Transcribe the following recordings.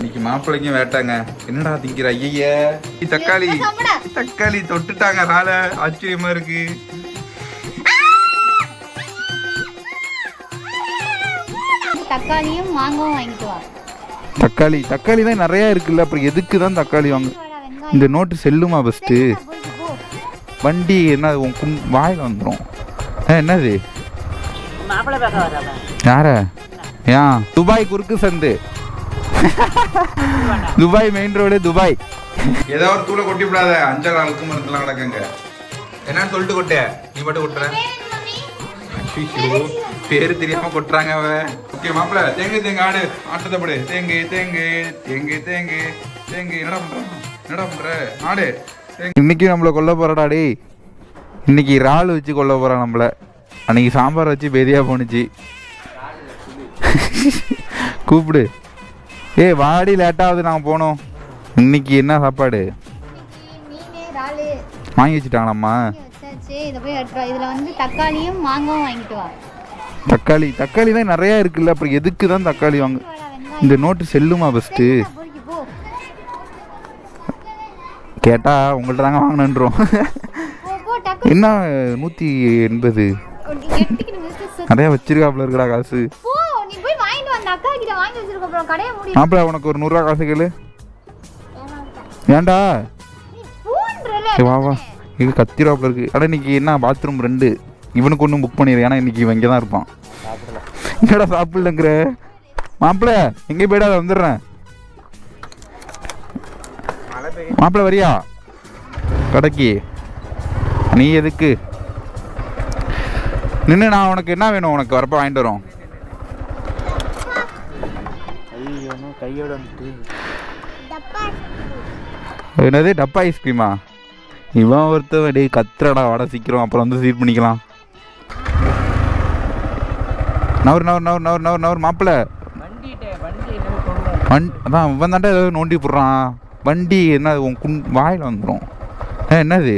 இன்னைக்கு மாப்பிள்ளைங்க வேட்டாங்க. என்னடா திங்கிற ஐய தக்காளி தக்காளி தொட்டுட்டாங்க ரால ஆச்சரியமா இருக்கு. தக்காளியும் மாங்காவும் வாங்கிட்டு வா. தக்காளி தக்காளி தான் நிறைய இருக்குல்ல அப்புறம் எதுக்கு தான் தக்காளி வாங்க? இந்த நோட்டு செல்லுமா ஃபஸ்ட்டு வண்டி என்ன உன் குன் வாயில் வந்துடும் என்னது? பார்க்க வராங்க யார? ஏன்? துபாய் குறுக்கு சந்து. Dubai main road Dubai. ஏதோ ஒரு தூளை கொட்டி விடாத. அஞ்சல் அழுக்கு மருந்துலாம் கிடக்குங்க. என்னன்னு சொல்லிட்டு கொட்ட? நீ மட்டும் கொட்டுற. பேரு தெரியாம கொட்டுறாங்க அவ. ஓகே மாப்பிள தேங்கு தேங்கு ஆடு. ஆட்டத்தை படு. தேங்கு தேங்கு தேங்கு தேங்கு தேங்கு. என்னடா பண்ற? என்னடா பண்ற? ஆடு. இன்னைக்கு நம்மள கொல்ல போறாடா டேய். இன்னைக்கு இறால் வச்சு கொல்ல போறான் நம்மள. அன்னைக்கு சாம்பார் வச்சு பெரியா போணுச்சு. கூப்பிடு. ஏய் வாடி லேட்டாவது நாங்கள் போனோம். இன்னைக்கு என்ன சாப்பாடு? வாங்கி வச்சுட்டாங்களாம்மா? வந்து தக்காளியும் மாங்காவும் வாங்கிட்டு வா தக்காளி. தக்காளி தான் நிறையா இருக்குல்ல அப்புறம் எதுக்கு தான் தக்காளி வாங்க? இந்த நோட்டு செல்லுமா ஃபஸ்ட்டு கேட்டால் உங்கள்கிட்ட கேட்டா உங்கள்ட்ட தாங்க வாங்கினன்றோம் என்ன நூற்றி எண்பது? எட்டுக்கு மிஸ்டர் நிறையா வச்சிருக்காப்புல காசு. வாங்கி வச்சிருக்க அப்புறம் கடையை மூடி மாப்பிள்ள உனக்கு ஒரு நூறுரூவா காசு கேளு. ஏன்டா? வா வா. இது கத்திராப்புல இருக்கு. அட இன்னைக்கு என்ன பாத்ரூம் ரெண்டு. இவனுக்கு ஒன்றும் புக் பண்ணிடு ஏன்னா இன்னைக்கு இவன் இங்கே தான் இருப்பான். என்னடா சாப்பிடலங்கிற? மாப்பிள்ள எங்கே போயிடாத வந்துடுறேன். மாப்பிள்ள வரியா? கடைக்கு. நீ எதுக்கு? நின்று நான் உனக்கு என்ன வேணும்? உனக்கு வரப்ப வாங்கிட்டு வரோம். கையோட வந்துட்டு என்னது? டப்பா ஐஸ்கிரீமா இவன் ஒருத்தவன் டேய் கத்துறடா வாட சீக்கிரம் அப்புறம் வந்து சீட் பண்ணிக்கலாம். நவர் நவர் நவர் நவர் நவர் நவர் மாப்பிள்ள. வண்டி வண் அதான் இவன் தாண்டா ஏதாவது நோண்டி போடுறான். வண்டி என்ன உன் குன் வாயில் வந்துடும் ஆ என்னது?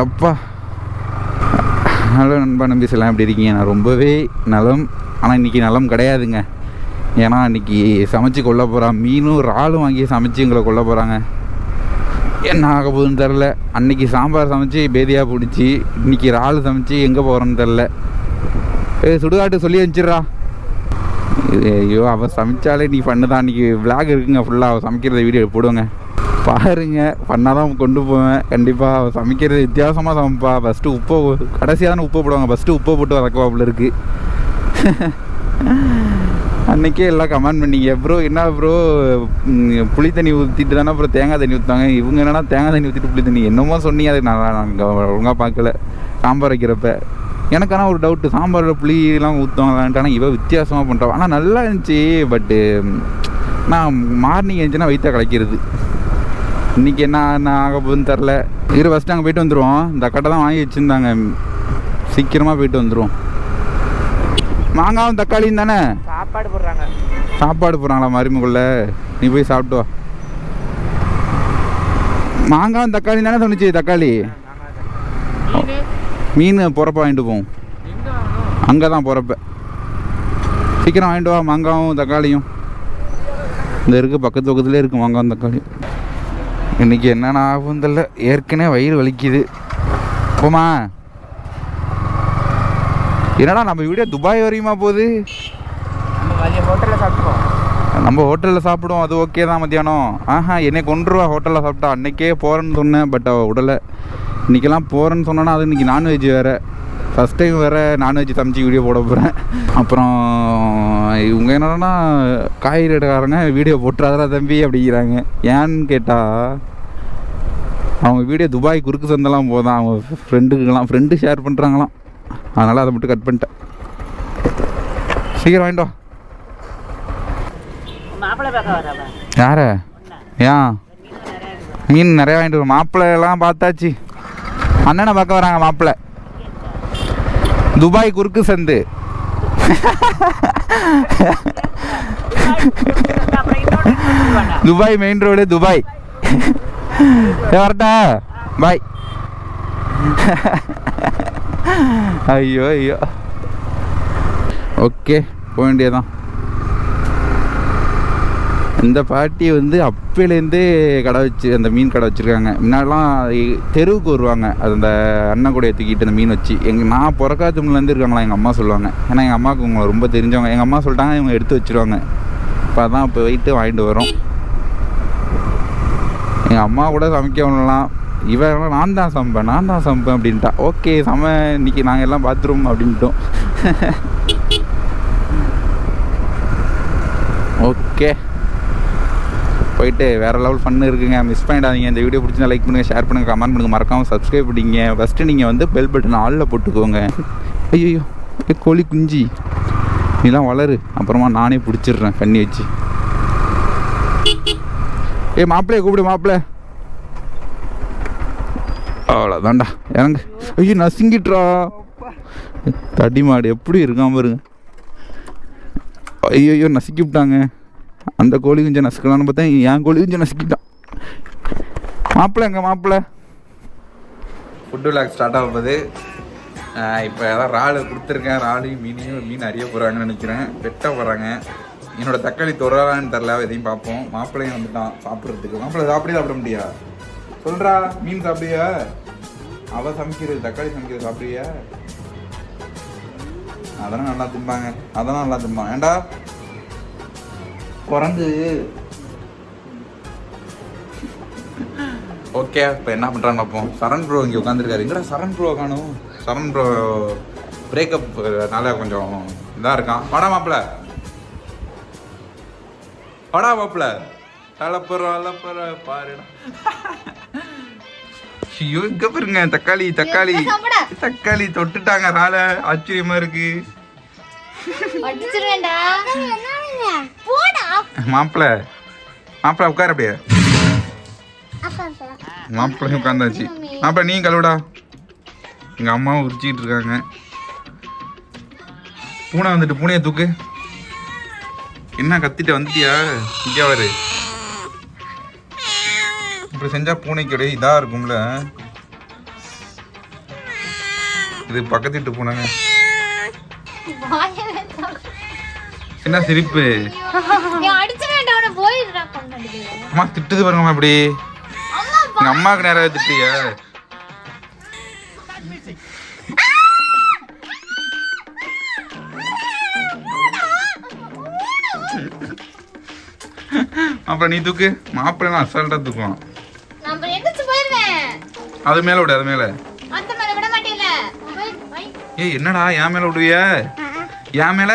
எப்பா ஹலோ நண்பா நம்பி செல்லாம் எப்படி இருக்கீங்க? நான் ரொம்பவே நலம். ஆனால் இன்றைக்கி நலம் கிடையாதுங்க. ஏன்னா இன்னைக்கு சமைச்சு கொள்ள போகிறான் மீனும் இறாலும் வாங்கி சமைச்சு எங்களை கொல்ல போகிறாங்க என்ன ஆக போகுதுன்னு தெரில அன்னைக்கு சாம்பார் சமைச்சு பேதியாக பிடிச்சி இன்னைக்கு இறால் சமைச்சு எங்கே போகிறோன்னு தெரில ஏ சுடுகாட்டு சொல்லி அனுப்பிச்சிட்றா. ஐயோ அவள் சமைச்சாலே நீ பண்ணுதான் அன்றைக்கி விளாக் இருக்குங்க ஃபுல்லாக அவள் சமைக்கிறத வீடியோ போடுவேங்க பாருங்க பண்ணால் தான் கொண்டு போவேன். கண்டிப்பாக அவள் சமைக்கிறது வித்தியாசமாக சமைப்பா. ஃபஸ்ட்டு உப்பை கடைசியாக தானே உப்பை போடுவாங்க. ஃபஸ்ட்டு உப்பை போட்டு வதக்குவாப்புல இருக்குது அன்னைக்கே எல்லாம் கமெண்ட் பண்ணிங்க. ப்ரோ என்ன ப்ரோ புளி தண்ணி ஊற்றிட்டு தானே அப்புறம் தேங்காய் தண்ணி ஊற்றாங்க இவங்க என்னன்னா தேங்காய் தண்ணி ஊற்றிட்டு புளி தண்ணி? என்னமோ சொன்னீங்க. அது நான் நாங்கள் ஒழுங்காக பார்க்கல. சாம்பார் வைக்கிறப்ப. எனக்கு ஆனால் ஒரு டவுட்டு சாம்பாரில் புளியெல்லாம் ஊற்றுவாங்களான்ட்டு ஆனால் இவ வித்தியாசமாக பண்ணுறான் ஆனால் நல்லா இருந்துச்சு. பட்டு நான் மார்னிங் இருந்துச்சுன்னா வயிற்ற கலைக்கிறது. இன்றைக்கி என்ன என்ன ஆக போகுதுன்னு தெரில இரு ஃபஸ்ட்டு அங்கே போயிட்டு வந்துடுவோம் இந்த அக்கட்டை தான் வாங்கி வச்சுருந்தாங்க. சீக்கிரமாக போயிட்டு வந்துடுவோம் மாங்காவும் தக்காளியும் தானே? சாப்பாடு போடுறாங்க. சாப்பாடு போகிறாங்களா மருமக்குள்ள நீ போய் சாப்பிட்டு வா. மாங்காவும் தக்காளி தானே சொன்னிச்சு தக்காளி? மீன். பொறப்ப வாங்கிட்டு போவோம் அங்கே தான் போகிறப்ப சீக்கிரம் வாங்கிட்டு வா மாங்காவும் தக்காளியும். இந்த இருக்குது பக்கத்து பக்கத்துலேயே இருக்குது மாங்காவும் தக்காளியும் இன்னைக்கு என்னென்ன ஆகும் தெரியல. ஏற்கனவே வயிறு வலிக்குது. போமா என்னடா நம்ம வீடியோ துபாய் வரையுமா போகுது? நம்ம ஹோட்டலில் சாப்பிட்டுருவோம். நம்ம ஹோட்டலில் சாப்பிடுவோம் அது ஓகே தான் மத்தியானம். ஆஹா என்னை கொண்டுருவா ஹோட்டலில் சாப்பிட்டா. அன்னைக்கே போகிறேன்னு சொன்னேன் பட் அவள் விடலை. இன்றைக்கெல்லாம் போகிறேன்னு சொன்னா அது இன்றைக்கி நான்வெஜ் வேறு. ஃபஸ்ட் டைம் வேறு நான்வெஜ் சமைச்சு வீடியோ போட போகிறேன் அப்புறம் இவங்க என்னன்னா காய்கறி கடைக்காரங்க வீடியோ போட்டுறாதரா தம்பி அப்படிங்கிறாங்க. ஏன்னு கேட்டால் அவங்க வீடியோ துபாய் குறுக்கு சந்தெல்லாம் போதான். அவங்க ஃப்ரெண்டுக்கெல்லாம் ஃப்ரெண்டு ஷேர் பண்ணுறாங்களாம் அதனால் அதை மட்டும் கட் பண்ணிட்டேன். சீக்கிரம் வாங்கிட்டு வா. மாப்பிள்ளை பார்க்க வராங்க யார? ஏன் மீன் நிறைய வாங்கிட்டு வரும் மாப்பிள்ளை எல்லாம் பார்த்தாச்சு. அண்ணனை பார்க்க வராங்க மாப்பிள்ளை. துபாய் குறுக்கு சந்து. Dubai main road Dubai. வரட்டா. பாய் ஐயோ ஐயோ. ஓகே போக வேண்டியதான் இந்த பாட்டி வந்து அப்பையிலேருந்தே கடை வச்சு அந்த மீன் கடை வச்சுருக்காங்க. முன்னாடிலாம் தெருவுக்கு வருவாங்க. அது அந்த அண்ணன் கூட தூக்கிட்டு அந்த மீன் வச்சு. எங்கள் நான் பிறக்காத்துலேருந்து இருக்காங்களா எங்கள் அம்மா சொல்லுவாங்க. ஏன்னா எங்கள் அம்மாவுக்கு உங்களை ரொம்ப தெரிஞ்சவங்க. எங்கள் அம்மா சொல்லிட்டாங்க இவங்க எடுத்து வச்சுருவாங்க. இப்போ அதான் இப்போ போயிட்டு வாங்கிட்டு வரோம் எங்கள் அம்மா கூட சமைக்க ஒன்றலாம் இவன் நான் தான் சமைப்பேன் நான் தான் சமைப்பேன் அப்படின்ட்டா. ஓகே சம இன்னைக்கு நாங்கள் எல்லாம் பாத்ரூம் அப்படின்ட்டோம். ஓகே. போயிட்டு வேறு லெவல் ஃபன் இருக்குங்க. மிஸ் பண்ணிடாதீங்க. இந்த வீடியோ பிடிச்சா லைக் பண்ணுங்கள் ஷேர் பண்ணுங்கள் கமெண்ட் பண்ணுங்கள் மறக்காமல் சப்ஸ்கிரைப் பண்ணிங்க ஃபஸ்ட்டு நீங்கள் வந்து பெல் பட்டன் ஆளில் போட்டுக்கோங்க. ஐயோ கோழி குஞ்சு. நீலாம் வளரு. அப்புறமா நானே பிடிச்சிடுறேன் கண்ணி வச்சு. ஏய் மாப்பிள்ளைய கூப்பிடு மாப்பிள்ளை. அவ்வளோதான்டா இறங்கு. ஐயோ நசுங்கிட்டுறா. தடி மாடு எப்படி இருக்காமல் பாருங்க ஐயோ ஐயோ நசுக்கி விட்டாங்க. அந்த கோழி கொஞ்சம் நசுக்கலான்னு பார்த்தா என் கோழி கொஞ்சம் நசுக்கிட்டான். மாப்பிள்ள எங்க மாப்பிள்ள? ஃபுட்டு விளாக் ஸ்டார்ட் ஆகும் போது இப்போ ஏதாவது இறால் கொடுத்துருக்கேன். இறாலையும் மீனையும் மீன் அறிய போகிறாங்கன்னு நினைக்கிறேன். வெட்ட போகிறாங்க என்னோட தக்காளி தொடரான்னு தெரில எதையும் பார்ப்போம். மாப்பிள்ளையும் வந்துட்டான். சாப்பிட்றதுக்கு. மாப்பிள்ளை சாப்பிடே சாப்பிட முடியா? சொல்றா மீன் சாப்பிடுவியா அவ சமைக்கிறது தக்காளி சமைக்கிறது சாப்பிடுவியா அதெல்லாம் நல்லா திம்பாங்க. அதெல்லாம் நல்லா திம்பாங்க. ஏண்டா? குரங்கு. ஓகே இப்போ என்ன பண்ணுறாங்க பார்ப்போம் சரண் ப்ரோ இங்கே உட்காந்துருக்காரு எங்கடா சரண் ப்ரோ காணும்? சரண் ப்ரோ பிரேக்கப்னால கொஞ்சம் இதாக இருக்கான். வாடா மாப்பிள்ள. வாடா மாப்பிள்ள. தலப்புற அலப்புற பாருடா. ஐயோ இங்க பாருங்க தக்காளி தக்காளி. தக்காளி தொட்டுட்டாங்க ரால. ஆச்சரியமா இருக்கு. மாப்பிள்ள மாப்பிள்ள உட்கார அப்படியே. மாப்பிள்ளை உட்காந்தாச்சு. மாப்பிள்ள நீ கழுவுடா. எங்க அம்மாவும் உரிச்சிக்கிட்டு இருக்காங்க பூனை வந்துட்டு பூனையை தூக்கு. என்ன கத்திட்டு வந்துட்டியா? இங்கே வரு இப்படி செஞ்சா பூனைக்கு ஒரே இதா இருக்கும்ல. இது பக்கத்து வீட்டு பூனைங்க. என்ன சிரிப்பு? அம்மா திட்டுது பாருங்கம்மா இப்படி. அம்மா எங்க அம்மாவுக்கு நேரம் திட்டியா அப்புறம் நீ தூக்கு. மாப்பிள்ளை அசால்ட்டா தூக்குவான். அது மேல விடு அது மேல. அந்த மேல விட மாட்டேல போய், போய். ஏய் என்னடா என் மேல விடுவிய? என் மேல?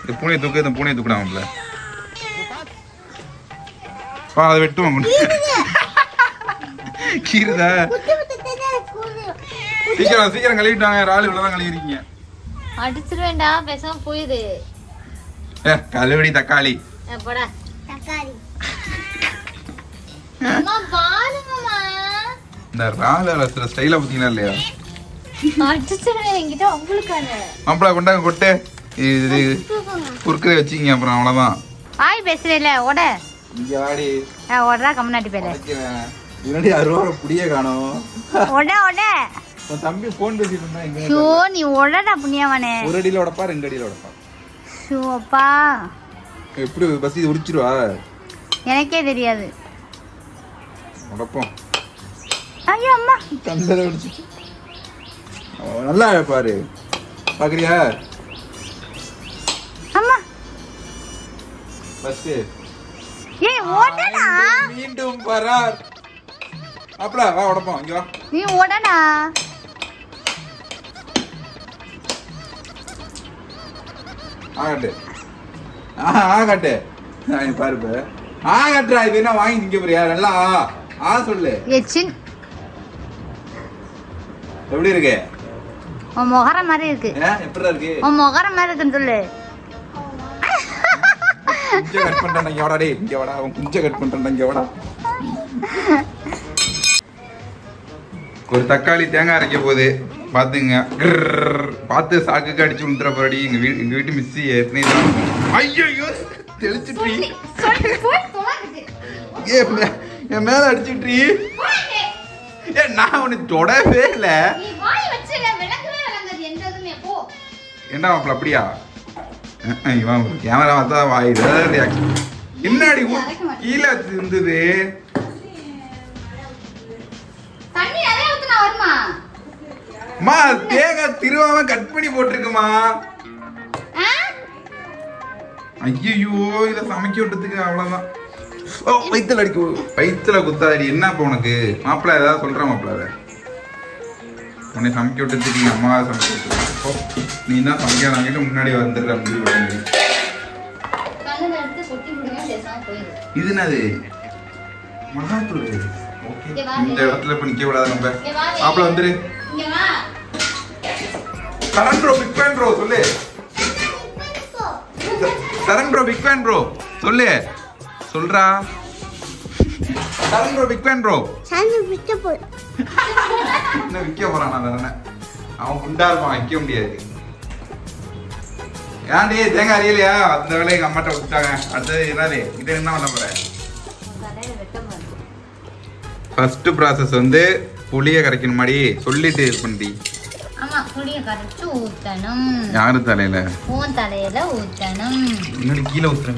இந்த பூனையை தூக்கு இந்த பூனையை தூக்குடா மாப்பிள்ள வா அதை வெட்டுவான் கொண்டு. கீறுதா? சீக்கிரம் சீக்கிரம் கழுவிட்டாங்க. ராலு இவ்வளவுதான் கழுவிருக்கீங்க. அடிச்சிருவேன்டா பேசாம போயிரு. ஏ கழுவடி தக்காளி. போடா. அம்மா பாருங்கம்மா இந்த ராலு ஸ்டைல பார்த்தீங்களா இல்லையா? மாப்பிள்ள கொண்டாங்க கொட்டு. இது குறுக்கரை வச்சிங்க அப்புறம் அவ்வளோதான் ஆய் பேசுறேல ஓட. இங்க வாடி. ஓடா. முன்னாடி புடிய காணோம். ஓட ஓட. உன் தம்பி ஃபோன் பேசிட்டு இருந்தா எங்க ஷோ நீ ஓடடா புண்ணியவனே. ஒரு அடியில உடப்பா ரெண்டு அடியில உடப்பா ஷோ அப்பா. எப்படி பஸ் இது உரிச்சிருவா எனக்கே தெரியாது. உடப்போம். ஐயோ அம்மா. கந்தரை உடிச்சிட்டு அவன் நல்லா பாரு. பாக்குறியா? அம்மா. பஸ் ஏய் ஓடடா. மீண்டும் வரார். மாப்பிள வா உடப்போம் இங்க வா. நீ ஓடடா. ஆகட்டு ஆ ஆகட்டு நான் பாரு இப்ப ஆகட்டுறா இது என்ன வாங்கி திங்க போறியா? நல்லா ஆ. சொல்லு. எச்சின் எப்படி இருக்கு உன் முகர மாதிரி இருக்கு எப்படி இருக்கு உன் முகர மாதிரி இருக்குன்னு சொல்லு குஞ்ச கட் பண்றேன் இங்க வாடா டேய் இங்க வாடா அவன் குஞ்ச கட் பண்றேன் இங்க வாடா ஒரு தக்காளி தேங்காய் அரைக்க போகுது பாத்துங்க கிர்ர். பார்த்து சாக்குக்கு அடிச்சு விட்டுற போறடி எங்க வீட்டு எங்க வீட்டு மிஸ்ஸி ஏற்கனவே தான் ஐயோ தெளிச்சுட்டு. ஏ என் மேல அடிச்சுட்டு நான் உன்னை தொடவே இல்ல. என்ன மாப்பிள அப்படியா? இவன் கேமரா பார்த்தா வாய் என்னடி கீழே இருந்தது அம்மா தேங்காய் திருவாம கட் பண்ணி போட்டிருக்குமா? ஐயோ இதை சமைக்க விட்டதுக்கு அவ்வளோதான் ஓ வயிற்றுல அடிக்க. வயிற்றுல குத்தாடி என்ன இப்போ உனக்கு? மாப்பிள்ளை ஏதாவது சொல்கிறேன் மாப்பிள்ளை அதை? உன்னை சமைக்க விட்டதுக்கு நீ அம்மாவை சமைக்க விட்டுருக்க ஓ நீ தான் சமைக்க வாங்கிட்டு முன்னாடி வந்துடுற அப்படி பண்ணி கண்ணுல எடுத்து கொட்டி விடுங்க பேசாம போயிடு இது என்னது? மிளகாத்தூள் ஓகே. இந்த இடத்துல இப்போ நிற்க கூடாது நம்ம. மாப்பிள்ளை வந்துரு. Charan bro big fan bro சொல்லு. Charan bro big fan bro சொல்லு. சொல்றா. Charan bro big fan bro என்ன விற்க போறான் நான் தானே அவன் குண்டா இருப்பான் வைக்க முடியாது. ஏன்டி தேங்காய் அறியலையா அந்த வேலையை எங்க அம்மாட்ட விட்டாங்க அடுத்தது என்னது? இது என்ன பண்ண போற? ஃபர்ஸ்ட் ப்ராசஸ் வந்து புளியை கரைக்கணும் மாதிரி சொல்லிட்டு இது பண்ணி ஆமா புளிய கரைச்சு ஊத்தணும். யாரு தலையில? உன் தலையில ஊத்தணும். முன்னாடி கீழே ஊத்துற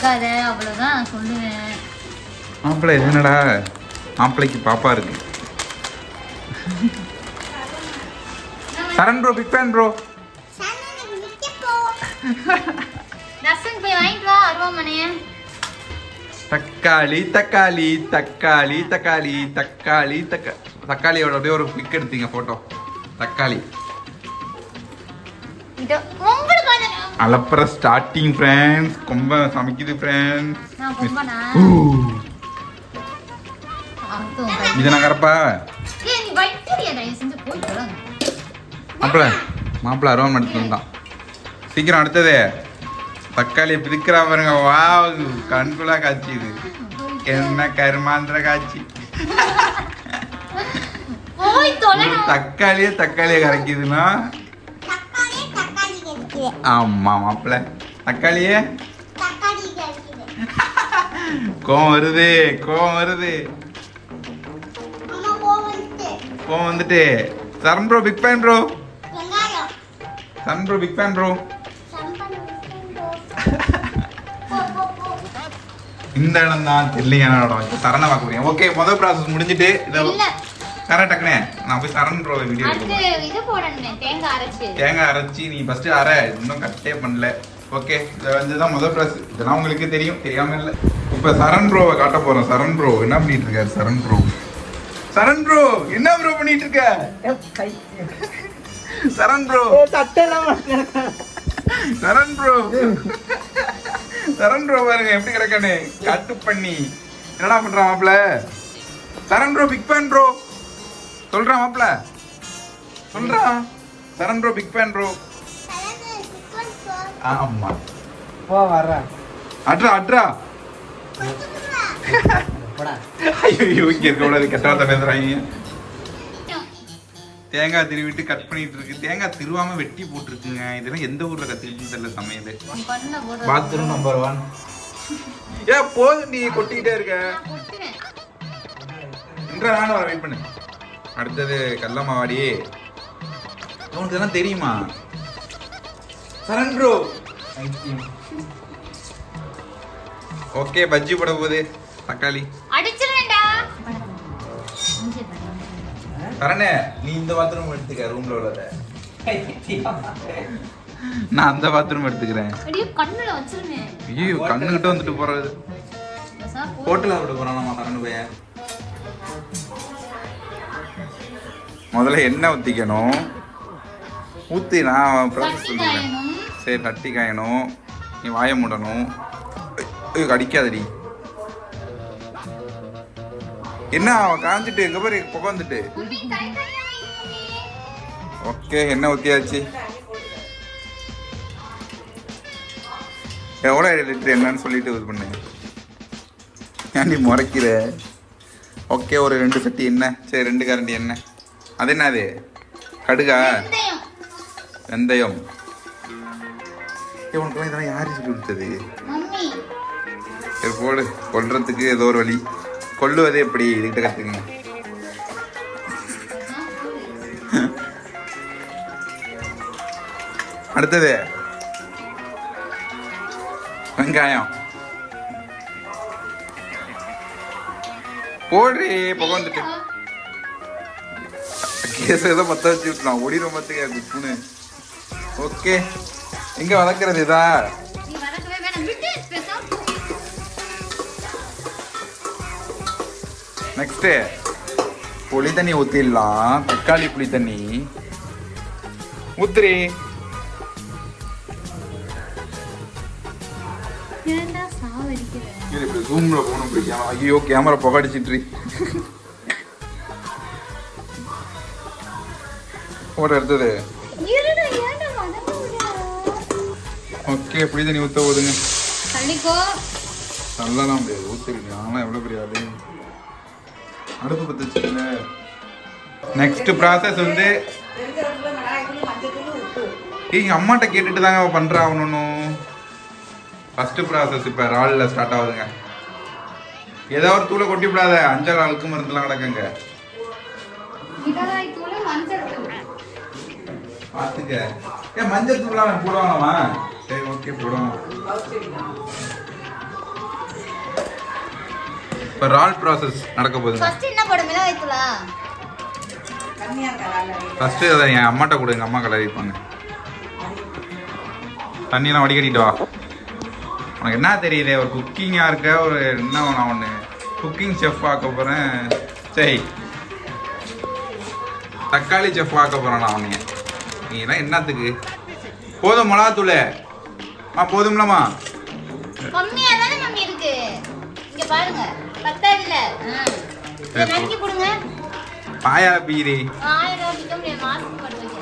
இருக்காத அவ்வளவுதான் சொல்லுவேன். மாப்பிள்ளை என்னடா? மாப்பிள்ளைக்கு பாப்பா இருக்கு. Charan bro big fan bro ரசன் போய் வாங்கிட்டு வா அருவாமனைய. தக்காளி தக்காளி தக்காளி தக்காளி தக்காளி தக்கா தக்காளியோட அப்படியே ஒரு பிக் எடுத்தீங்க போட்டோ தக்காளி. அலப்புற ஸ்டார்டிங் ஃப்ரெண்ட்ஸ் கொம்ப சமைக்குது ஃப்ரெண்ட்ஸ். இது நான் கரப்பா? மாப்பிள்ள மாப்பிள்ள அருவம் எடுத்து வந்தான் சீக்கிரம் அடுத்தது. தக்காளியை பிரிக்கிறா பாருங்க. வா கண்குலா காட்சி இது. என்ன கருமாந்திர காட்சி. தக்காளியே தக்காளியை கரைக்குதுன்னா? ஆமா மாப்பிள்ள. தக்காளியே? கோவம் வருது கோவம் வருது. கோவம் வந்துட்டு. Charan bro big fan bro Charan bro big fan bro இந்த இடம் தான் தெரியலையான இடம். சரணை பார்க்க போறீங்க. ஓகே முதல் ப்ராசஸ் முடிஞ்சிட்டு இதை கரெக்ட் டக்குனே. நான் போய் சரண் ப்ரோ வீடியோ இது போடணும் தேங்காய் அரைச்சு. தேங்காய் அரைச்சி நீ ஃபர்ஸ்ட் அரை. இன்னும் கட்டே பண்ணல. ஓகே இதை வந்து தான் முதல் ப்ராசஸ் இதெல்லாம் உங்களுக்கு தெரியும். தெரியாம இல்லை. இப்போ சரண் ப்ரோவை காட்ட போறோம். சரண் ப்ரோ என்ன பண்ணிட்டு இருக்காரு? சரண் ப்ரோ சரண் ப்ரோ என்ன ப்ரோ பண்ணிட்டு இருக்க? Charan bro Charan bro Charan bro பாருங்க எப்படி கிடக்கானே. கட்டு பண்ணி. என்னடா பண்றான் மாப்ள Charan bro big fan bro சொல்றான் மாப்ள சொல்றான் Charan bro big fan bro ஆமா. போ வர்றேன் அட்ரா அட்ரா. போடா ஐயோ இங்க இருக்க கூடாது கெட்ட வார்த்தை பேசுறாங்க. தேங்காய் திருவிட்டு கட் பண்ணிட்டு இருக்கு. தேங்காய் திருவாம வெட்டி போட்டிருக்குங்க. இதெல்லாம் எந்த ஊர்ல கத்துக்கிட்டு தெரியல சமையல். பாத்ரூம் நம்பர் ஒன் ஏ போதும் நீ கொட்டிக்கிட்டே இருக்க. இன்றா நானும் வர வெயிட் பண்ணு. அடுத்தது கல்லம்மாவாடி உனக்கு இதெல்லாம் தெரியுமா? சரண் ப்ரோ ஓகே பஜ்ஜி போட போகுது. தக்காளி. பாரு. சரணே நீ இந்த பாத்ரூம் எடுத்துக்க ரூம்ல உள்ளத. நான் அந்த பாத்ரூம் எடுத்துக்கிறேன். கண்ணுல வச்சிருவேன் ஐயோ கண்ணுகிட்ட வந்துட்டு போறது. பேசாம போ. ஹோட்டல் சாப்பிட போறான் நம்ம சரணு முதல்ல எண்ணெய் ஊற்றிக்கணும் ஊற்றி நான் ப்ராசஸ் காயணும். சரி தட்டி காயணும். நீ வாயை மூடணும். அடிக்காதடி என்ன அவன் காஞ்சிட்டு எங்க பாரு புகை வந்துட்டு மம்மி, கை கையா வைங்க மம்மி. ஓகே எண்ணெய் ஊற்றியாச்சு எவ்வளோ லிட்டர் என்னன்னு சொல்லிட்டு இது பண்ணு. ஏன் நீ முறைக்கிற? ஓகே ஒரு ரெண்டு சட்டி எண்ணெய். சரி ரெண்டு கரண்டி எண்ணெய். அது என்னது கடுகா? வெந்தயம். வெந்தயம். ஏ உனக்கு இதெல்லாம் யாரு சொல்லி கொடுத்தது? சரி போடு. கொல்றதுக்கு ஏதோ ஒரு வழி. கொல்லுவது எப்படி? இதுகிட்ட கற்றுக்குங்க அடுத்தது. வெங்காயம். போடுறி புகை வந்துட்டு கேஸ் ஏதோ பத்த வச்சு விட்டுலாம் ஒடி ரொம்பத்துக்கு குப்புன்னு ஓகே. எங்க வளர்க்கறது இதா? நெக்ஸ்ட்டு புளி தண்ணி ஊற்றிடலாம் தக்காளி புளி தண்ணி. ஊத்துரி ஜூமில் போகணும் ஐயோ கேமரா புகடிச்சிட்டு ஃபோட்டோ எடுத்தது. ஓகே புளி தண்ணி ஊற்ற போதுங்க நல்லாலாம் முடியாது ஊற்றிருக்கேன் ஆனால் எவ்வளோ பெரிய ஆளு? அடுப்பு பற்ற வச்சுக்கல நெக்ஸ்ட் ப்ராசஸ் வந்து எங்கள் அம்மாட்ட கேட்டுட்டு தாங்க பண்ணுறா அவனும் ஃபஸ்ட்டு ப்ராசஸ் இப்போ ராலில் ஸ்டார்ட் ஆகுதுங்க. ஏதோ ஒரு தூளை கொட்டி விடாத. அஞ்சல் அழுக்கு மருந்துலாம் கிடக்குங்க. பார்த்துக்க. ஏன் மஞ்சள் தூள்லாம் போடுவாங்களாமா சரி ஓகே போடுவோம். இப்போ ரால் ப்ராசஸ் நடக்க போகுதுங்க ஃபர்ஸ்ட் என்ன போட மிளகாய் தூளா? ஃபஸ்ட்டு அதை என் அம்மாட்ட கொடு எங்கள் அம்மா கலரி வைப்பாங்க. தண்ணியெல்லாம் வடிகட்டிட்டு வா. உனக்கு என்ன தெரியுது ஒரு குக்கிங்காக இருக்க ஒரு என்ன நான் ஒன்று குக்கிங் செஃப் ஆக்க போகிறேன் சரி. தக்காளி செஃப் ஆக்க போகிறேன் நான் உன்னைய. நீ எல்லாம் என்னத்துக்கு? போதும் மிளகாத்தூள். ஆ போதும்லம்மா. கம்மியா தானே மம்மி இருக்கு. இங்க பாருங்க பத்தா இல்ல நறுக்கி கொடுங்க. பாயா பீரி. ஆயிரம் ரூபாய்க்கு முடியாது மாசத்துக்கு மட்டும் வைக்க.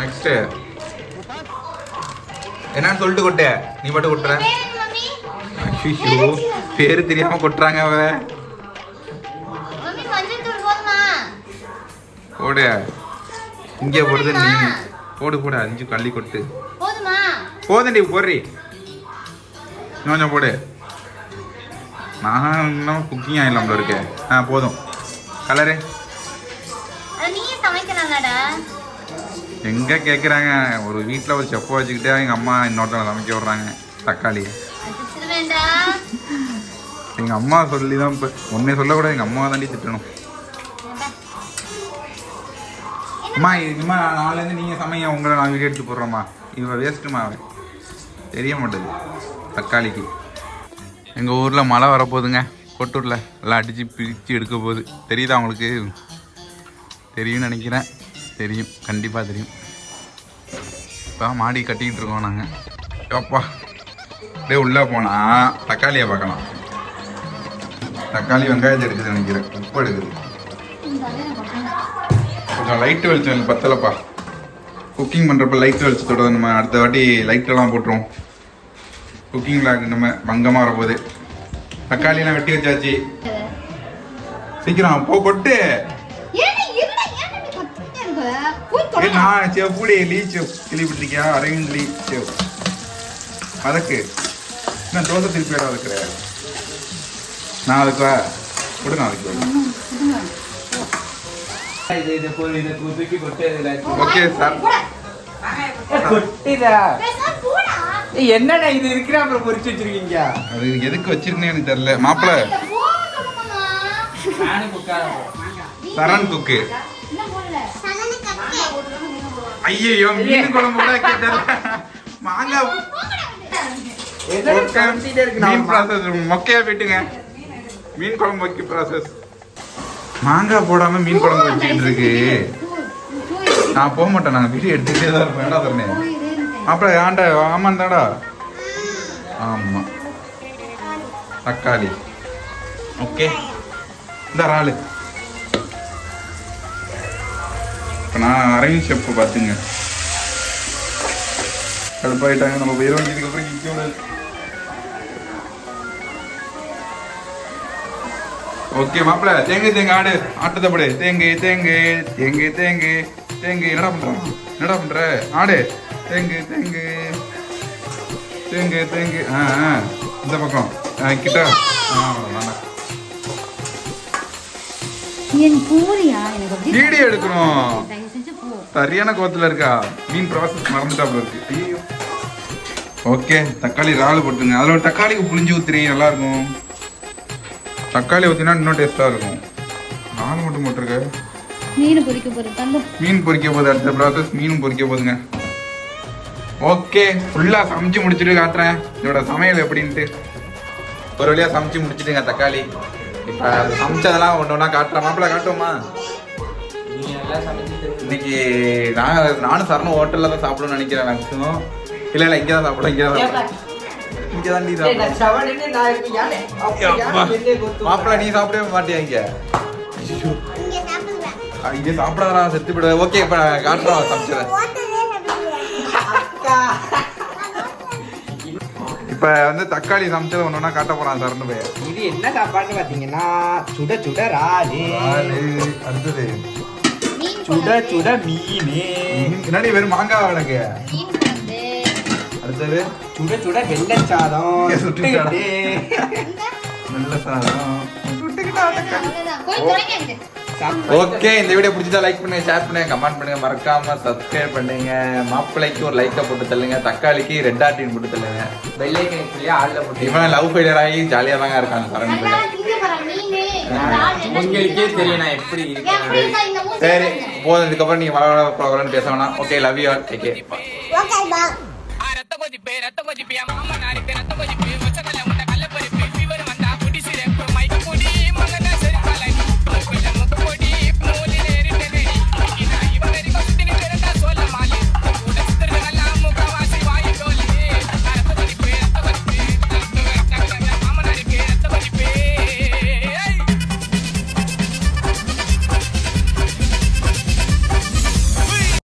நெக்ஸ்ட்டு என்னன்னு சொல்லிட்டு கொட்ட. நீ மட்டும் கொட்டுற. ஐயோ பேரு தெரியாம கொட்டுறாங்க அவ போடு. இங்கே போடுறது நீ போடு போடு. அஞ்சு கள்ளி கொட்டு. போதுண்டி போடுறி. கொஞ்சம் போடு. நான் இன்னும் குக்கிங் ஆயிடலாம்ல இருக்கேன். ஆ போதும். கலரு எங்கே கேட்குறாங்க ஒரு வீட்டில் ஒரு செப்பை வச்சுக்கிட்டே எங்கள் அம்மா இன்னொருத்தவங்க சமைக்க விட்றாங்க. தக்காளி. எங்க எங்கள் அம்மா சொல்லி தான் இப்போ ஒன்றே சொல்லக்கூடாது எங்கள் அம்மா தாண்டி திட்டணும். அம்மா இனிமா நாளைலேருந்து நீங்கள் சமைங்க உங்களை நான் வீடியோ எடுத்து போடுறோம்மா. இவன் வேஸ்ட்டுமா அவன். தெரிய மாட்டேது தக்காளிக்கு. எங்கள் ஊரில் மழை வரப்போகுதுங்க கொட்டூரில். எல்லாம் அடித்து பிரித்து எடுக்க போகுது. தெரியுதா உங்களுக்கு? தெரியும்னு நினைக்கிறேன். தெரியும் கண்டிப்பாக தெரியும். இப்போ மாடி கட்டிக்கிட்டு இருக்கோம் நாங்கள் அப்பா. அப்படியே உள்ளே போனால் தக்காளியை பார்க்கலாம். தக்காளி வெங்காயத்தை எடுக்குது நினைக்கிறேன். உப்பு எடுக்குது. கொஞ்சம் லைட்டு வெளிச்சம் எனக்கு பத்தலப்பா. குக்கிங் பண்ணுறப்ப லைட் வெளிச்சத்தோட நம்ம அடுத்த வாட்டி லைட்டெல்லாம் போட்டுருவோம். குக்கிங் விளாக் நம்ம பங்கமாக வரப்போகுது. தக்காளியெல்லாம் வெட்டி வச்சாச்சு. சீக்கிரம் போ கொட்டு நான் செவ்வுடி லீ செவ். கேள்விப்பட்டிருக்கியா அரவிந்த் லீ செவ். அதுக்கு என்ன தோசை திருப்பி இடம் அதுக்குற நான் அதுக்கு கொட்டு இதுல ஓகே சார். என்னடா இது? இருக்கிற அப்புறம் பொரிச்சு வச்சிருக்கீங்க. அது எதுக்கு வச்சிருந்தேன்னு எனக்கு தெரியல. உட்காரேன் சரண் குக்கு. ஐயோ மீன் குழம்பு கூட கேட்டது மாங்காய் என்னடா ஓகே. கமிட்டிட்டே இருக்கு மீன் ப்ராசஸ் மொக்கையா போயிட்டுங்க மீன் குழம்பு வைக்க ப்ராசஸ் மாங்காய் போடாம மீன் குழம்பு வச்சுக்கிட்டு இருக்கு. நான் போக மாட்டேன் நாங்கள் வீடியோ எடுத்துக்கிட்டே தான் இருப்பேன். ஏடா தரணே அப்புறம் ஆண்ட ஆமாம் தாடா ஆமாம் தக்காளி. ஓகே. இந்த ராலு இப்போ நான் அரவிந்த் ஷெஃப் பார்த்துங்க கடுப்பாயிட்டாங்க நம்ம போயிட வேண்டியதுக்கு அப்புறம் ஓகே மாப்பிள தேங்கு தேங்கு ஆடு ஆட்டத்தை படு. தேங்கு தேங்கு தேங்கு தேங்கு தேங்கு என்னடா பண்றான் என்னடா பண்ற? ஆடு. தேங்கு தேங்கு தேங்கு தேங்கு ஆ இந்த பக்கம். கிட்ட. வீடியோ எடுக்கணும். சரியான கோவத்துல இருக்கா? மீன் ப்ராசஸ் மறந்துட்டாப்ல இருக்கு. ஐயோ ஓகே தக்காளி இறால் போட்டுங்க. அதில் ஒரு தக்காளி புளிஞ்சு ஊத்துறி நல்லா இருக்கும். தக்காளி ஊற்றினா இன்னும் டேஸ்ட்டாக இருக்கும். நாலு மட்டும் போட்டிருக்க. மீன் பொரிக்க போற தந்து மீன் பொரிக்க போகுது அடுத்த ப்ராசஸ் மீனும் பொரிக்க போகுதுங்க. ஓகே ஃபுல்லாக சமைச்சு முடிச்சுட்டு காட்டுறேன். இதோட சமையல் எப்படின்ட்டு. ஒரு வழியாக சமைச்சு முடிச்சிட்டுங்க தக்காளி. இப்போ சமைச்சதெல்லாம் ஒன்று ஒன்றா காட்டுறேன். மாப்பிள்ள காட்டுவோமா? இன்னைக்கு நான் நானும் சரணம் ஹோட்டலில் தான் சாப்பிடணும்னு நினைக்கிறேன் மேக்ஸிமம் இல்லை இல்லை இங்கே தான் சாப்பிடும் இங்கே தான் சாப்பிடும் இங்கே தான் நீ மாப்பிள்ள நீ சாப்பிடவே மாட்டியா இங்க? இங்க சாப்பிடாதா செத்து விட ஓகே இப்ப நான் காட்டுறோம் சமைச்சத இப்ப வந்து தக்காளி சமைச்சத ஒண்ணு காட்ட போறான் சரணு போய். இது என்ன சாப்பாடுன்னு பாத்தீங்கன்னா சுட சுட ராலு அடுத்தது. சுட சுட மீனு. முன்னாடி வெறும் மாங்காய் குழம்பு அடுத்தது? சுட சுட வெள்ளை சாதம். சுட்டுக்கிட்டா? நல்ல சாதம். ஓகே இந்த வீடியோ பிடிச்சதா லைக் பண்ணுங்க ஷேர் பண்ணுங்க கமெண்ட் பண்ணுங்க. மறக்காம சப்ஸ்கிரைப் பண்ணுங்க. மாப்பிள்ளைக்கு ஒரு லைக்கை போட்டு தள்ளுங்க. தக்காளிக்கு ரெட் ஆர்டின் போட்டு தள்ளுங்க. வெள்ளைக்கு சொல்லி ஆள்ல போட்டு இவன் லவ் ஃபெயிலியர் ஆகி ஜாலியா தாங்க இருக்காங்க எல்லாம் உங்களுக்கே தெரியும் நான் எப்படி இருக்கேன். சரி பாருங்க. போதும் இதுக்கப்புறம் நீங்க வள வள பேச வேணாம். Okay love you all de pena, toma de pia, mama na né? pena, toma de pia.